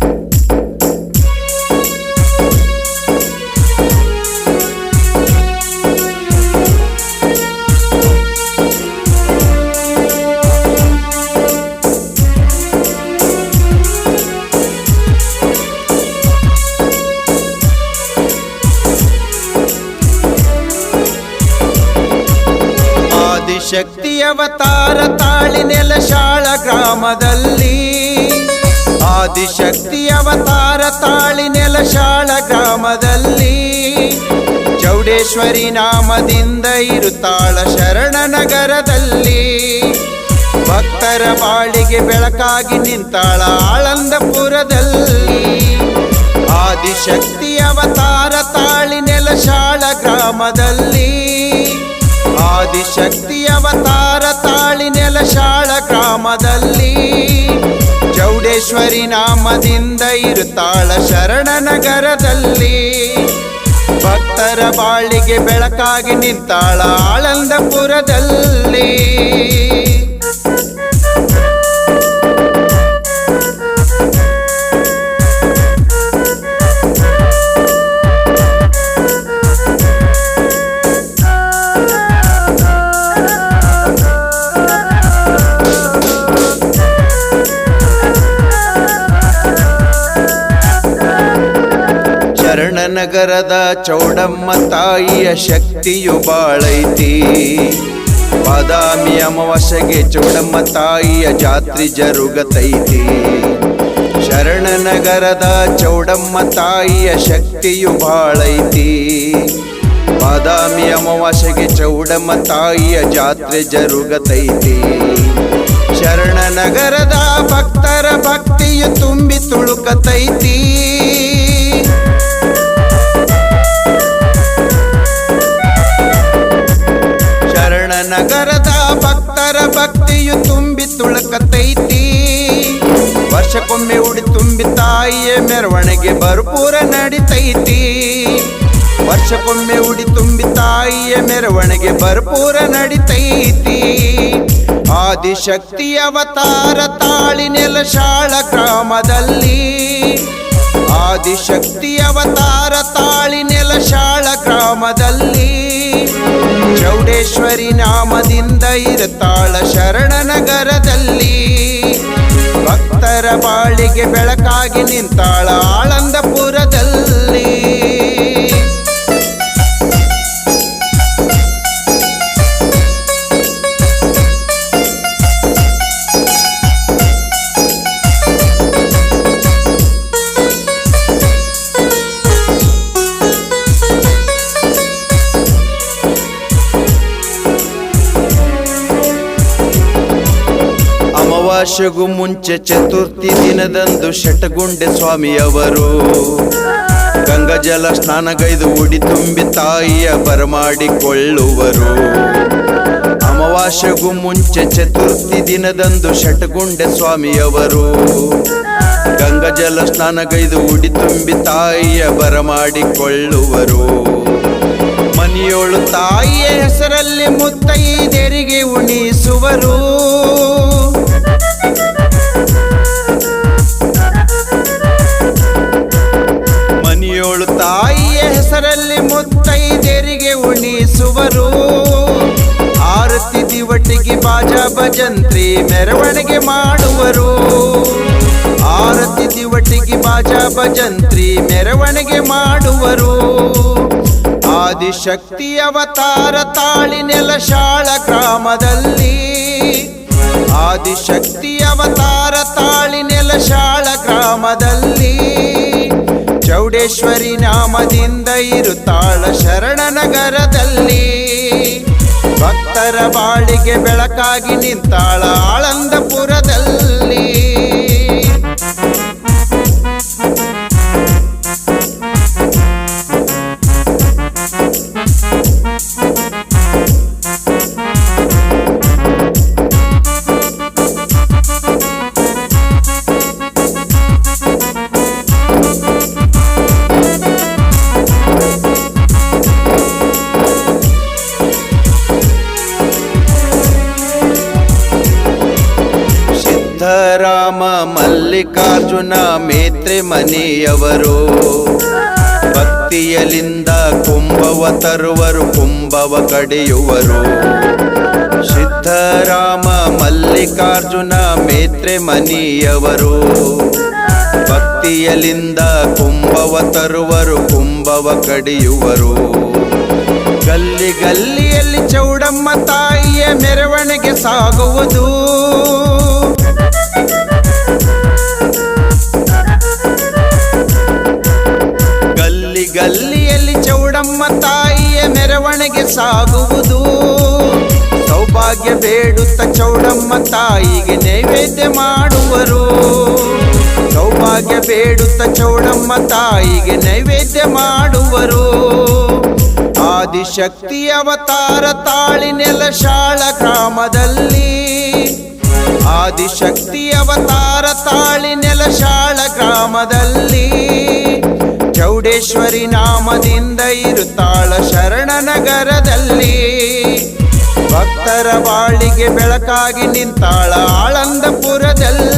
ಆದಿಶಕ್ತಿ ನೆಲಶಾಳ ಗ್ರಾಮದಲ್ಲಿ ಚೌಡೇಶ್ವರಿ ನಾಮದಿಂದ ಇರುತ್ತಾಳ ಶರಣ ನಗರದಲ್ಲಿ. ಭಕ್ತರ ಬಾಳಿಗೆ ಬೆಳಕಾಗಿ ನಿಂತಾಳ ಆಳಂದಪುರದಲ್ಲಿ. ಆದಿಶಕ್ತಿ ಅವತಾರ ತಾಳಿ ನೆಲಶಾಳ ಗ್ರಾಮದಲ್ಲಿ. ಆದಿಶಕ್ತಿ ಅವತಾರ ತಾಳಿ ನೆಲಶಾಳ ಗ್ರಾಮದಲ್ಲಿ. ಚೌಡೇಶ್ವರಿ ನಾಮದಿಂದ ಇರುತ್ತಾಳ ಶರಣನಗರದಲ್ಲಿ. ಭಕ್ತರ ಬಾಳಿಗೆ ಬೆಳಕಾಗಿ ನಿಂತಾಳ ಆಳಂದಪುರದಲ್ಲಿ. ಶರಣನಗರದ ಚೌಡಮ್ಮ ತಾಯಿಯ ಶಕ್ತಿಯು ಬಾಳೈತಿ. ಬಾದಾಮಿ ಅಮಾವಾಸ್ಯೆಗೆ ಚೌಡಮ್ಮ ತಾಯಿಯ ಜಾತ್ರೆ ಜರುಗತೈತಿ. ಶರಣನಗರದ ಚೌಡಮ್ಮ ತಾಯಿಯ ಶಕ್ತಿಯು ಬಾಳೈತಿ. ಬಾದಾಮಿ ಅಮಾವಾಸ್ಯೆಗೆ ಚೌಡಮ್ಮ ತಾಯಿಯ ಜಾತ್ರೆ ಜರುಗತೈತಿ. ಶರಣನಗರದ ಭಕ್ತರ ಭಕ್ತಿಯು ತುಂಬಿ ತುಳುಕತೈತಿ. ಶರಣನಗರದ ಭಕ್ತರ ಭಕ್ತಿಯು ತುಂಬಿ ತುಳುಕತೈತಿ. ವರ್ಷಕ್ಕೊಮ್ಮೆ ಉಡಿ ತುಂಬಿ ತಾಯಿಯ ಮೆರವಣಿಗೆ ಭರ್ಪೂರ ನಡಿತೈತಿ. ವರ್ಷಕ್ಕೊಮ್ಮೆ ಉಡಿ ತುಂಬಿ ತಾಯಿಯ ಮೆರವಣಿಗೆ ಭರ್ಪೂರ ನಡಿತೈತಿ. ಆದಿಶಕ್ತಿ ಅವತಾರ ತಾಳಿ ನೆಲಶಾಳ ಗ್ರಾಮದಲ್ಲಿ. ಆದಿಶಕ್ತಿ ಅವತಾರ ತಾಳಿ ನೆಲಶಾಳ ಗ್ರಾಮದಲ್ಲಿ. ಚೌಡೇಶ್ವರಿ ನಾಮದಿಂದ ಇರುತ್ತಾಳ ಶರಣನಗರದಲ್ಲಿ ಭಕ್ತರ ಬಾಳಿಗೆ ಬೆಳಕಾಗಿ ನಿಂತಾಳ ಆಳಂದಪುರದಲ್ಲಿ. ಅಮಾವಾಸ್ಯೆಗೂ ಮುಂಚೆ ಚತುರ್ಥಿ ದಿನದಂದು ಶಟಗುಂಡೆ ಸ್ವಾಮಿಯವರು. ಗಂಗಜಲ ಸ್ನಾನಗೈದು ಉಡಿ ತುಂಬಿ ತಾಯಿಯ ಬರಮಾಡಿಕೊಳ್ಳುವರು. ಅಮಾವಾಸ್ಯೆಗೂ ಮುಂಚೆ ಚತುರ್ಥಿ ದಿನದಂದು ಶಟಗುಂಡೆ ಸ್ವಾಮಿಯವರು. ಗಂಗಜಲ ಸ್ನಾನಗೈದು ಉಡಿ ತುಂಬಿ ತಾಯಿಯ ಬರಮಾಡಿಕೊಳ್ಳುವರು. ಮನೆಯೋಳು ತಾಯಿಯ ಹೆಸರಲ್ಲಿ ಮುತ್ತೈದೆರಿಗೆ ಉಣಿಸುವರು. ಭಜಂತ್ರಿ ಮೆರವಣಿಗೆ ಮಾಡುವರು. ಆರತಿ ದಿವಟಿಗೆ ಬಾಜಾ ಭಜಂತ್ರಿ ಮೆರವಣಿಗೆ ಮಾಡುವರು. ಆದಿಶಕ್ತಿ ಅವತಾರ ತಾಳಿ ನೆಲ ಶಾಳ ಗ್ರಾಮದಲ್ಲಿ. ಆದಿಶಕ್ತಿ ಅವತಾರ ತಾಳಿ ನೆಲ ಶಾಳ ಗ್ರಾಮದಲ್ಲಿ. ಚೌಡೇಶ್ವರಿ ನಾಮದಿಂದ ಇರುತ್ತಾಳ ಶರಣನಗರದಲ್ಲಿ. ಭಕ್ತರ ಬಾಳಿಗೆ ಬೆಳಕಾಗಿ ನಿಂತಾಳ ಆಳಂದಪುರದಲ್ಲಿ. ಸಿದ್ಧರಾಮ ಮಲ್ಲ ಮಲ್ಲಿಕಾರ್ಜುನ ಮೇತ್ರೆ ಮನೆಯವರು ಭಕ್ತಿಯಲಿಂದ ಕುಂಭವ ತರುವರು, ಕುಂಭವ ಕಡಿಯುವರು. ಸಿದ್ಧರಾಮ ಮಲ್ಲಿಕಾರ್ಜುನ ಮೇತ್ರೆ ಮನಿಯವರು ಭಕ್ತಿಯಲಿಂದ ಕುಂಭವ ತರುವರು, ಕುಂಭವ ಕಡಿಯುವರು. ಗಲ್ಲಿ ಗಲ್ಲಿಯಲ್ಲಿ ಚೌಡಮ್ಮ ತಾಯಿಯ ಮೆರವಣಿಗೆ ಸಾಗುವುದು. ಗಲ್ಲಿಯಲ್ಲಿ ತಾಯಿಯೇ ಮೆರವಣಿಗೆ ಸಾಗುವುದು. ಸೌಭಾಗ್ಯ ಬೇಡುತ್ತ ಚೌಡಮ್ಮ ತಾಯಿಗೆ ನೈವೇದ್ಯ ಮಾಡುವರು. ಸೌಭಾಗ್ಯ ಬೇಡುತ್ತ ಚೌಡಮ್ಮ ತಾಯಿಗೆ ನೈವೇದ್ಯ ಮಾಡುವರು. ಆದಿಶಕ್ತಿ ಅವತಾರ ತಾಳಿ ನೆಲಶಾಳ ಗ್ರಾಮದಲ್ಲಿ. ಆದಿಶಕ್ತಿ ಅವತಾರ ತಾಳಿ ನೆಲಶಾಳ ಗ್ರಾಮದಲ್ಲಿ. ಚೌಡೇಶ್ವರಿ ನಾಮದಿಂದ ಇರುತ್ತಾಳ ಶರಣನಗರದಲ್ಲಿ. ಭಕ್ತರ ಬಾಳಿಗೆ ಬೆಳಕಾಗಿ ನಿಂತಾಳ ಆಳಂದಪುರದಲ್ಲಿ.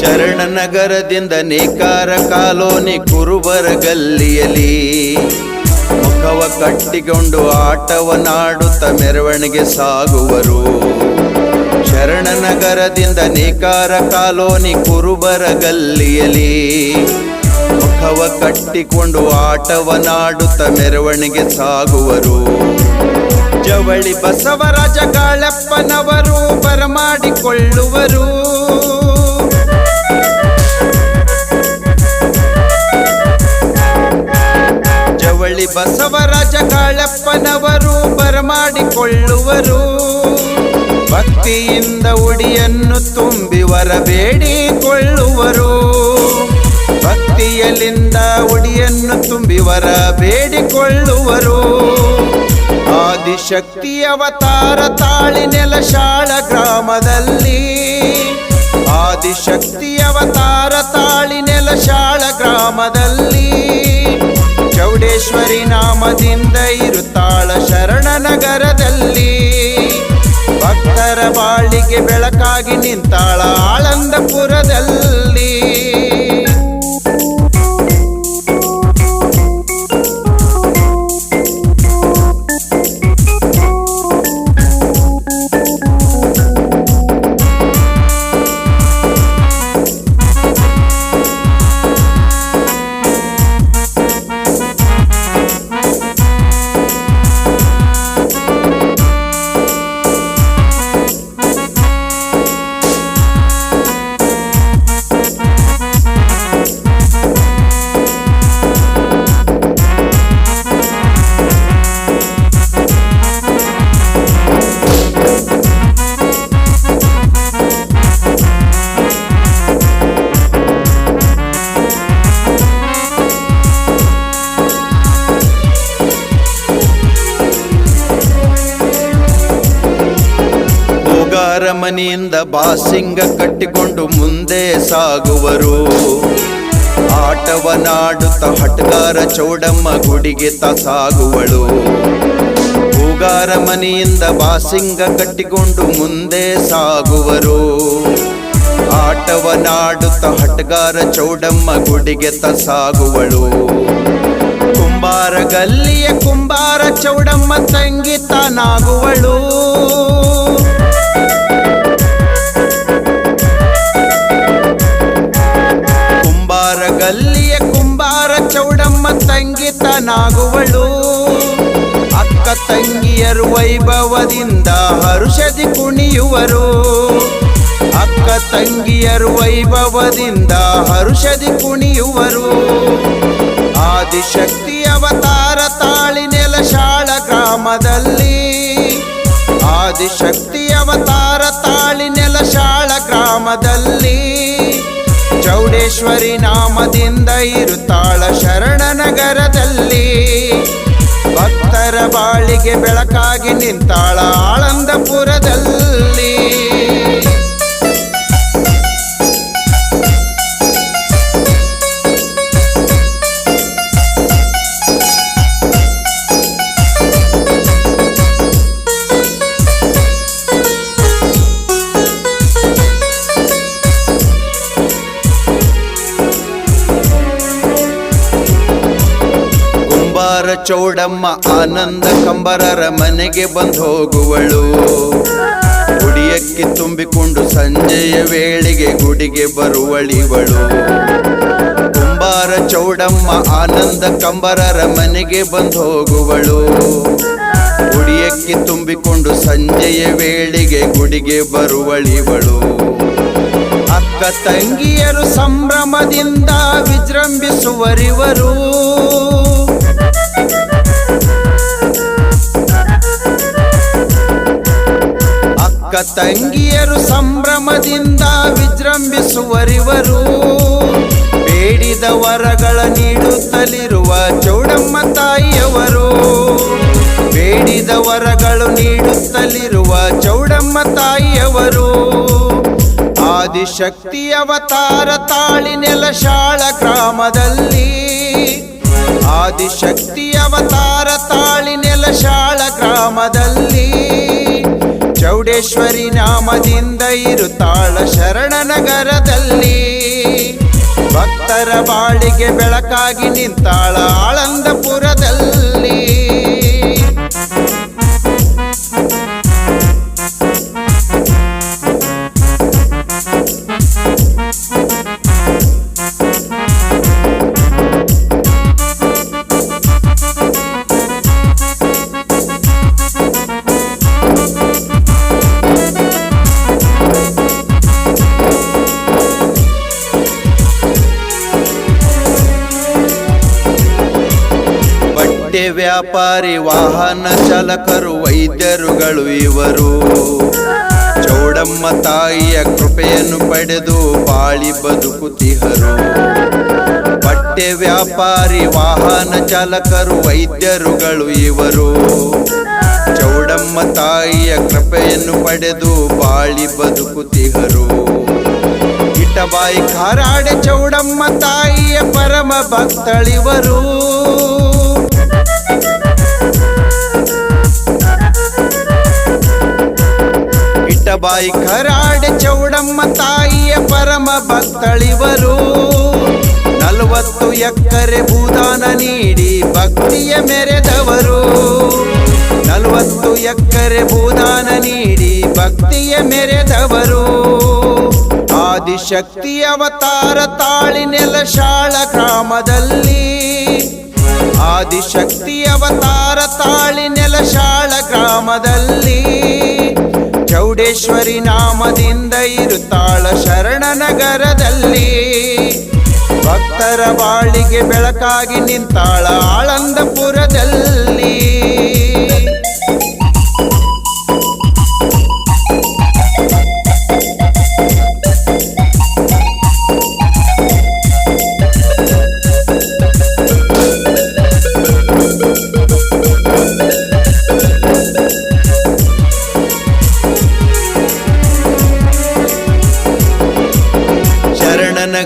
ಶರಣನಗರದಿಂದ ನೇಕಾರ ಕಾಲೋನಿ ಕುರುಬರ ಗಲ್ಲಿಯಲಿ ಮುಖವ ಕಟ್ಟಿಕೊಂಡು ಆಟವನಾಡುತ್ತ ಮೆರವಣಿಗೆ ಸಾಗುವರು. ಶರಣನಗರದಿಂದ ನೇಕಾರ ಕಾಲೋನಿ ಕುರುಬರ ಗಲ್ಲಿಯಲಿ ಮುಖವ ಕಟ್ಟಿಕೊಂಡು ಆಟವನಾಡುತ್ತ ಮೆರವಣಿಗೆ ಸಾಗುವರು. ಜವಳಿ ಬಸವರಾಜ ಕಾಳಪ್ಪನವರು ಬರಮಾಡಿಕೊಳ್ಳುವರು. ಜವಳಿ ಬಸವರಾಜ ಕಾಳಪ್ಪನವರು ಬರಮಾಡಿಕೊಳ್ಳುವರು. ಭಕ್ತಿಯಿಂದ ಉಡಿಯನ್ನು ತುಂಬಿ ವರ ಬೇಡಿಕೊಳ್ಳುವರು ಭಕ್ತಿಯಲಿಂದ ಉಡಿಯನ್ನು ತುಂಬಿ ವರ ಬೇಡಿಕೊಳ್ಳುವರು ಆದಿಶಕ್ತಿ ಅವತಾರ ತಾಳಿ ನೆಲಶಾಳ ಗ್ರಾಮದಲ್ಲಿ. ಆದಿಶಕ್ತಿ ಅವತಾರ ತಾಳಿ ನೆಲಶಾಳ ಗ್ರಾಮದಲ್ಲಿ. ಚೌಡೇಶ್ವರಿ ನಾಮದಿಂದ ಇರುತ್ತಾಳ ಶರಣನಗರದಲ್ಲಿ ಭಕ್ತರ ಬಾಳಿಗೆ ಬೆಳಕಾಗಿ ನಿಂತಾಳ ಆಳಂದಪುರದಲ್ಲಿ. ಮನೆಯಿಂದ ಬಾಸಿಂಗ ಕಟ್ಟಿಕೊಂಡು ಮುಂದೆ ಸಾಗುವರು. ಆಟವನಾಡುತ್ತ ಹಟ್ಗಾರ ಚೌಡಮ್ಮ ಗುಡಿಗೆ ತ ಸಾಗುವಳು. ಹೂಗಾರ ಮನೆಯಿಂದ ಬಾಸಿಂಗ ಕಟ್ಟಿಕೊಂಡು ಮುಂದೆ ಸಾಗುವರು. ಆಟವನಾಡುತ್ತ ಹಟ್ಗಾರ ಚೌಡಮ್ಮ ಗುಡಿಗೆ ತ ಸಾಗುವಳು. ಕುಂಬಾರ ಗಲ್ಲಿಯ ಕುಂಬಾರ ಚೌಡಮ್ಮ ತಂಗಿ ತಾನಾಗುವಳು. ಚೌಡಮ್ಮ ತಂಗಿ ಅಕ್ಕ ತಂಗಿಯರು ವೈಭವದಿಂದ ಹರುಷದಿ ಕುಣಿಯುವರು. ಅಕ್ಕ ತಂಗಿಯರು ವೈಭವದಿಂದ ಹರುಷದಿ ಕುಣಿಯುವರು. ಆದಿಶಕ್ತಿ ಅವತಾರ ತಾಳಿ ನೆಲ ಶಾಳ ಗ್ರಾಮದಲ್ಲಿ. ಆದಿಶಕ್ತಿ ಅವತಾರ ತಾಳಿ ನೆಲ ಶಾಳ ಗ್ರಾಮದಲ್ಲಿ. ಚೌಡೇಶ್ವರಿ ನಾಮದಿಂದ ಇರುತ್ತಾಳ ಶರಣನಗರದಲ್ಲಿ ಭಕ್ತರ ಬಾಳಿಗೆ ಬೆಳಕಾಗಿ ನಿಂತಾಳ ಆಳಂದಪುರದಲ್ಲಿ. ಕುಂಬಾರ ಚೌಡಮ್ಮ ಆನಂದ ಕಂಬರರ ಮನೆಗೆ ಬಂದು ಹೋಗುವಳು. ಗುಡಿಯಕ್ಕೆ ತುಂಬಿಕೊಂಡು ಸಂಜೆಯ ವೇಳೆಗೆ ಗುಡಿಗೆ ಬರುವಳಿವಳು. ಕುಂಬಾರ ಚೌಡಮ್ಮ ಆನಂದ ಕಂಬರರ ಮನೆಗೆ ಬಂದು ಹೋಗುವಳು. ಗುಡಿಯಕ್ಕೆ ತುಂಬಿಕೊಂಡು ಸಂಜೆಯ ವೇಳೆಗೆ ಗುಡಿಗೆ ಬರುವಳಿವಳು. ಅಕ್ಕ ತಂಗಿಯರು ಸಂಭ್ರಮದಿಂದ ವಿಜೃಂಭಿಸುವರಿವರು. ಅಕ್ಕ ತಂಗಿಯರು ಸಂಭ್ರಮದಿಂದ ವಿಜೃಂಭಿಸುವರಿವರು. ಬೇಡಿದ ವರಗಳ ನೀಡುತ್ತಲಿರುವ ಚೌಡಮ್ಮ ತಾಯಿಯವರು. ಬೇಡಿದ ವರಗಳು ನೀಡುತ್ತಲಿರುವ ಚೌಡಮ್ಮ ತಾಯಿಯವರು. ಆದಿಶಕ್ತಿ ಅವತಾರ ತಾಳಿ ನೆಲಶಾಳ ಗ್ರಾಮದಲ್ಲಿ ಆದಿಶಕ್ತಿ ಅವತಾರ ತಾಳಿ ನೆಲಶಾಳ ಗ್ರಾಮದಲ್ಲಿ ಚೌಡೇಶ್ವರಿ ನಾಮದಿಂದ ಇರುತ್ತಾಳ ಶರಣನಗರದಲ್ಲಿ ಭಕ್ತರ ಬಾಳಿಗೆ ಬೆಳಕಾಗಿ ನಿಂತಾಳ ಆಳಂದಪುರದಲ್ಲಿ. ಬಟ್ಟೆ ವ್ಯಾಪಾರಿ ವಾಹನ ಚಾಲಕರು, ವೈದ್ಯರುಗಳು ಇವರು. ಚೌಡಮ್ಮ ತಾಯಿಯ ಕೃಪೆಯನ್ನು ಪಡೆದು ಬಾಳಿ ಬದುಕುತಿಹರು ಬಟ್ಟೆ ವ್ಯಾಪಾರಿ ವಾಹನ ಚಾಲಕರು, ವೈದ್ಯರುಗಳು ಇವರು. ಚೌಡಮ್ಮ ತಾಯಿಯ ಕೃಪೆಯನ್ನು ಪಡೆದು ಬಾಳಿ ಬದುಕುತಿಹರು ಇಟಬಾಯಿ ಕಾರಾಡೆ ಚೌಡಮ್ಮ ತಾಯಿಯ ಪರಮ ಭಕ್ತಳಿವರು. ಇಟಬಾಯಿ ಕರಾಡೆ ಚೌಡಮ್ಮ ತಾಯಿಯ ಪರಮ ಭಕ್ತಳಿವರು. ನಲವತ್ತು ಎಕರೆ ಭೂದಾನ ನೀಡಿ ಭಕ್ತಿಯ ಮೆರೆದವರು. ನಲವತ್ತು ಎಕರೆ ಭೂದಾನ ನೀಡಿ ಭಕ್ತಿಯ ಮೆರೆದವರು. ಆದಿಶಕ್ತಿ ಅವತಾರ ತಾಳಿ ನೆಲಶಾಳ ಗ್ರಾಮದಲ್ಲಿ. ಆದಿಶಕ್ತಿ ಅವತಾರ ತಾಳಿ ನೆಲಶಾಳ ಗ್ರಾಮದಲ್ಲಿ. ಚೌಡೇಶ್ವರಿ ನಾಮದಿಂದ ಇರುತ್ತಾಳ ಶರಣನಗರದಲ್ಲಿ ಭಕ್ತರ ಬಾಳಿಗೆ ಬೆಳಕಾಗಿ ನಿಂತಾಳ ಆಳಂದಪುರದಲ್ಲಿ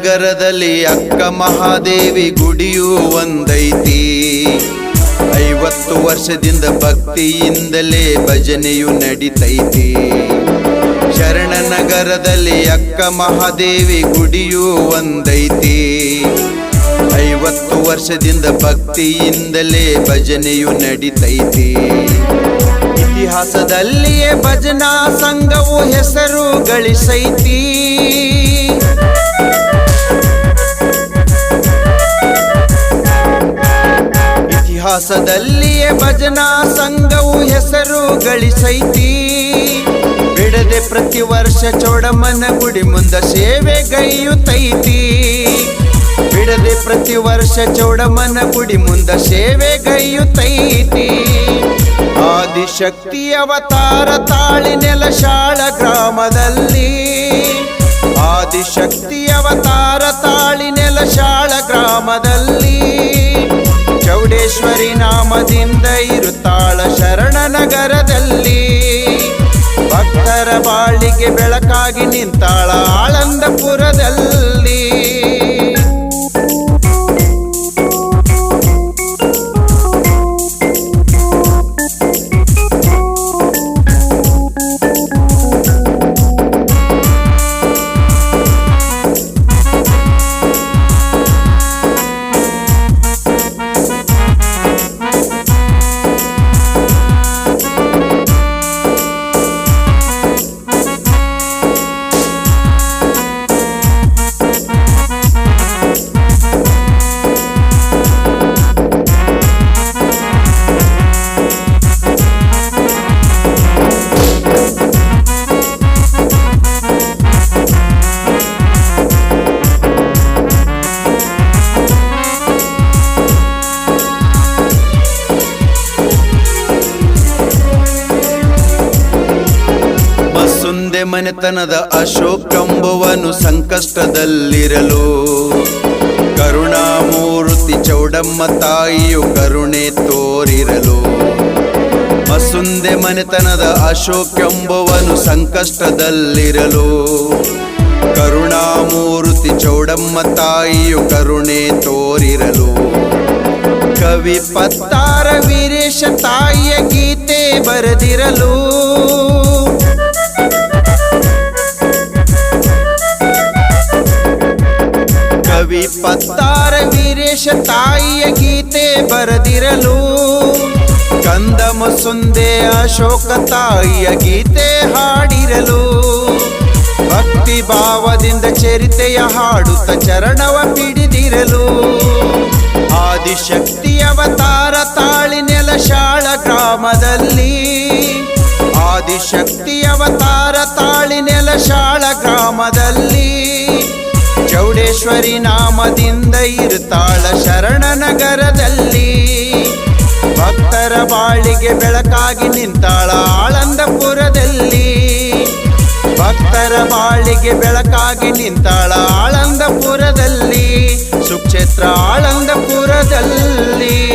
ಶರಣನಗರದಲ್ಲಿ ಅಕ್ಕ ಮಹಾದೇವಿ ಗುಡಿಯೂ ಒಂದೈತಿ. ಐವತ್ತು ವರ್ಷದಿಂದ ಭಕ್ತಿಯಿಂದಲೇ ಭಜನೆಯು ನಡೀತೈತಿ. ಶರಣನಗರದಲ್ಲಿ ಅಕ್ಕ ಮಹಾದೇವಿ ಗುಡಿಯೂ ಒಂದೈತಿ. ಐವತ್ತು ವರ್ಷದಿಂದ ಭಕ್ತಿಯಿಂದಲೇ ಭಜನೆಯು ನಡೀತೈತಿ. ಇತಿಹಾಸದಲ್ಲಿಯೇ ಭಜನಾ ಸಂಘವು ಹೆಸರು ಗಳಿಸೈತಿ. ಇತಿಹಾಸದಲ್ಲಿಯೇ ಭಜನಾ ಸಂಘವು ಹೆಸರು ಗಳಿಸೈತಿ. ಬಿಡದೆ ಪ್ರತಿ ವರ್ಷ ಚೋಡಮ್ಮನ ಗುಡಿ ಮುಂದ ಸೇವೆಗೈಯುತ್ತೈತಿ ಬಿಡದೆ ಪ್ರತಿ ವರ್ಷ ಚೌಡಮ್ಮನ ಗುಡಿ ಮುಂದ ಸೇವೆಗೈಯುತ್ತೈತಿ ಆದಿಶಕ್ತಿ ಅವತಾರ ತಾಳಿ ನೆಲಶಾಳ ಗ್ರಾಮದಲ್ಲಿ. ಆದಿಶಕ್ತಿ ಅವತಾರ ತಾಳಿ ನೆಲಶಾಳ ಗ್ರಾಮದಲ್ಲಿ. ಚೌಡೇಶ್ವರಿ ನಾಮದಿಂದ ಇರುತ್ತಾಳ ಶರಣನಗರದಲ್ಲಿ ಭಕ್ತರ ಬಾಳಿಗೆ ಬೆಳಕಾಗಿ ನಿಂತಾಳ ಆಳಂದಪುರದಲ್ಲಿ. ಮಸುಂದೆ ಮನೆತನದ ಅಶೋಕ್ ಸಂಕಷ್ಟದಲ್ಲಿರಲು. ಕರುಣಾಮೂರ್ತಿ ಚೌಡಮ್ಮ ತಾಯಿಯು ಕರುಣೆ ತೋರಿರಲು. ಮಸುಂದೆ ಮನೆತನದ ಅಶೋಕ್ ಎಂಬುವನು ಸಂಕಷ್ಟದಲ್ಲಿರಲು. ಕರುಣಾಮೂರ್ತಿ ಚೌಡಮ್ಮ ತಾಯಿಯು ಕರುಣೆ ತೋರಿರಲು. ಕವಿ ಪತ್ತಾರ ವೀರೇಶ ತಾಯಿಯ ಗೀತೆ ಬರೆದಿರಲು. ಕವಿ ಪತ್ತಾರ ವೀರೇಶ ತಾಯಿಯ ಗೀತೆ ಬರೆದಿರಲು. ಕಂದ ಮುಸುಂದೆ ಅಶೋಕ ತಾಯಿಯ ಗೀತೆ ಹಾಡಿರಲು. ಭಕ್ತಿ ಭಾವದಿಂದ ಚರಿತೆಯ ಹಾಡುತ್ತ ಚರಣವ ಪಿಡಿದಿರಲು. ಆದಿಶಕ್ತಿ ಅವತಾರ ತಾಳಿ ನೆಲಶಾಳ ಗ್ರಾಮದಲ್ಲಿ. ಆದಿಶಕ್ತಿ ಅವತಾರ ತಾಳಿ ನೆಲಶಾಳ ಗ್ರಾಮದಲ್ಲಿ. ಚೌಡೇಶ್ವರಿ ನಾಮದಿಂದ ಇರುತ್ತಾಳ ಶರಣನಗರದಲ್ಲಿ ಭಕ್ತರ ಬಾಳಿಗೆ ಬೆಳಕಾಗಿ ನಿಂತಾಳ ಆಳಂದಪುರದಲ್ಲಿ. ಭಕ್ತರ ಬಾಳಿಗೆ ಬೆಳಕಾಗಿ ನಿಂತಾಳ ಆಳಂದಪುರದಲ್ಲಿ. ಸುಕ್ಷೇತ್ರ ಆಳಂದಪುರದಲ್ಲಿ.